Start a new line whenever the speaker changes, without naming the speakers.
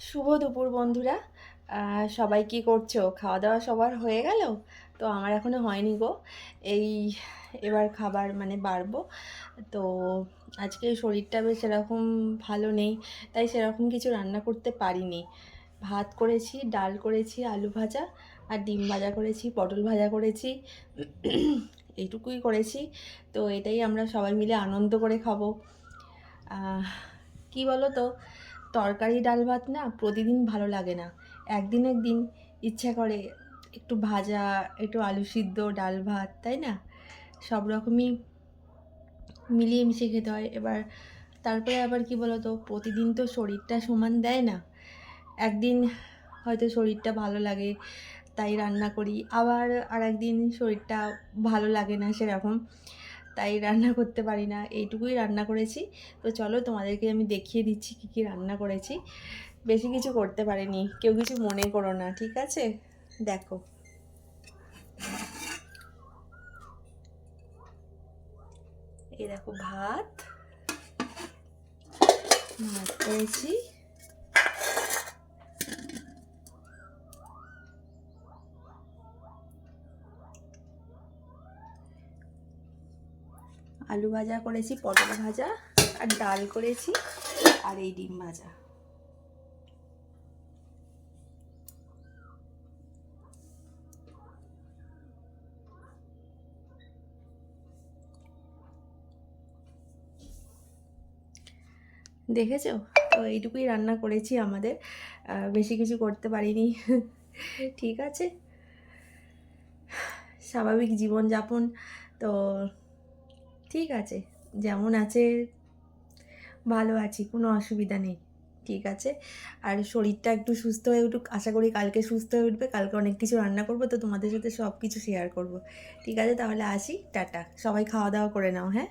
শুভ দুপুর বন্ধুরা। সবাই কি করছ? খাওয়া দাওয়া সবার হয়ে গেল? তো আমার এখনও হয়নি গো। এই এবার খাবার মানে বাড়বো। তো আজকে শরীরটা বেশ সেরকম ভালো নেই, তাই সেরকম কিছু রান্না করতে পারিনি। ভাত করেছি, ডাল করেছি, আলু ভাজা আর ডিম ভাজা করেছি, পটল ভাজা করেছি। এইটুকুই করেছি। তো এটাই আমরা সবাই মিলে আনন্দ করে খাব। কি বলো তো তরকারি ডাল ভাত না প্রতিদিন ভালো লাগে না। একদিন একদিন ইচ্ছা করে একটু ভাজা, একটু আলু সিদ্ধ, ডাল ভাত, তাই না? সব রকমই মিলিয়ে মিশিয়ে খেতে হয়। এবার তারপরে আবার কি বলো তো প্রতিদিন তো শরীরটা সমান দেয় না। একদিন হয়তো শরীরটা ভালো লাগে, তাই রান্না করি। আবার আর একদিন শরীরটা ভালো লাগে না সেরকম। তাই রান্না করতে পারি না, এইটুকুই রান্না করেছি। তো চলো তোমাদেরকে আমি দেখিয়ে দিচ্ছি কী কী রান্না করেছি। বেশি কিছু করতে পারিনি, কেউ কিছু মনে করো না, ঠিক আছে? দেখো। এই দেখো ভাত। ভাত করেছি। আলু ভাজা করেছি, পটল ভাজা আর ডাল করেছি আর এই ডিম ভাজা। দেখেছ? তো এইটুকুই রান্না করেছি আমাদের। বেশি কিছু করতে পারিনি। ঠিক আছে? স্বাভাবিক জীবনযাপন। তো ঠিক আছে, যেমন আছে, ভালো আছি, কোনো অসুবিধা নেই, ঠিক আছে। আর শরীরটা একটু সুস্থ হয়ে উঠুক, আশা করি কালকে সুস্থ হয়ে উঠবে, কালকে অনেক কিছু রান্না করব, তো তোমাদের সাথে সব কিছু শেয়ার করব। ঠিক আছে, তাহলে আসি, টাটা, সবাই খাওয়া দাওয়া করে নাও হ্যাঁ?